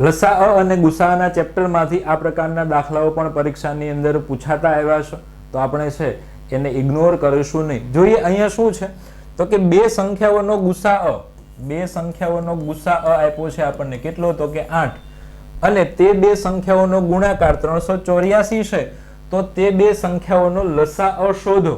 લસા અ અને ગુસાના ચેપ્ટરમાંથી આ પ્રકારના દાખલાઓ પણ પરીક્ષાની અંદર પૂછાતા આવ્યા છે. તો આપણે છે, એને ઇગ્નોર કરીશું નહીં. જોઈએ અહીંયા શું છે? તો કે બે સંખ્યાઓનો ગુસા બે સંખ્યાઓનો ગુસા આપ્યો છે આપણને. કેટલો? તો કે આઠ. અને તે બે સંખ્યાઓનો ગુણાકાર ત્રણસો ચોર્યાસી છે. તો તે બે સંખ્યાઓનો લસા શોધો.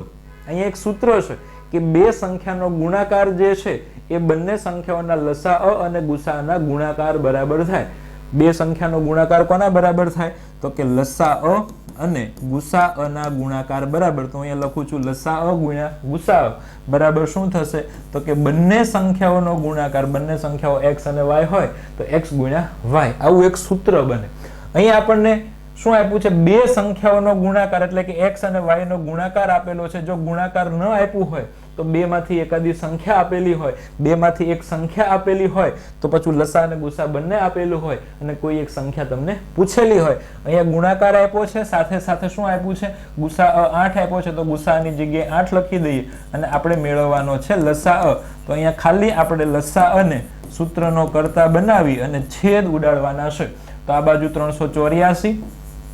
અહીંયા એક સૂત્ર છે કે બે સંખ્યાનો ગુણાકાર જે છે, એ બંને સંખ્યાઓના લસા અને ગુસાના ગુણાકાર બરાબર થાય. બે સંખ્યાનો ગુણાકાર કોના બરાબર થાય? તો કે લસા અ અને ગુસા અના ગુણાકાર બરાબર. તો અહીંયા લખું છું લસા અ ગુણ્યા ગુસા બરાબર શું થશે? તો કે બંને સંખ્યાઓનો ગુણાકાર, બંને સંખ્યાઓ એક્સ અને વાય હોય તો એક્સ ગુણ્યા વાય આવું એક સૂત્ર બને. અહીંયા આપણને શું આપ્યું છે? બે સંખ્યાઓનો ગુણાકાર એટલે કે x અને y નો ગુણાકાર આપેલો છે. જો ગુણાકાર ન આપ્યું હોય, તો બે માંથી એકાદી સંખ્યા આપેલી હોય. બે માંથી એક સંખ્યા આપેલી હોય, તો પછી લસા અને ગુસા બંને આપેલું હોય અને કોઈ એક સંખ્યા તમને પૂછેલી હોય. અહીંયા ગુણાકાર આપ્યો છે, સાથે સાથે શું આપ્યું છે? ગુસા આઠ આપ્યો છે, તો ગુસાની જગ્યાએ આઠ લખી દઈએ અને આપણે મેળવવાનો છે લસા અ. તો અહીંયા ખાલી આપણે લસા અને સૂત્રનો કરતા બનાવી અને છેદ ઉડાડવાના છે. તો આ બાજુ ત્રણસો ચોર્યાસી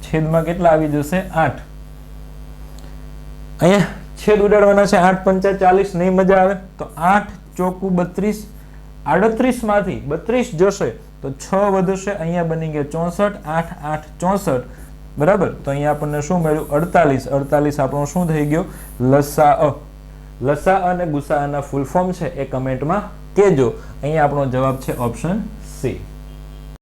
છેદમાં કેટલા આવી જશે? આઠ. અહીંયા છેદ ઉડાડવાના છે આઠ પંચા ચાલીસ, નહીં મજા આવે? તો આઠ ચોકુ બત્રીસ આડત્રીસમાંથી બત્રીસ જશે, તો છ વધશે, અહીંયા બની ગયા ચોસઠ, આઠ આઠ, ચોસઠ. બરાબર? તો અહીંયા આપણને શું મળ્યું? અડતાલીસ. અડતાલીસ આપણો શું થઈ ગયો? લસા અ. લસા અને ગુસા ના ફૂલ ફોર્મ છે, એ કમેન્ટમાં કહેજો. અહીંયા આપણો જવાબ છે ઓપ્શન સી.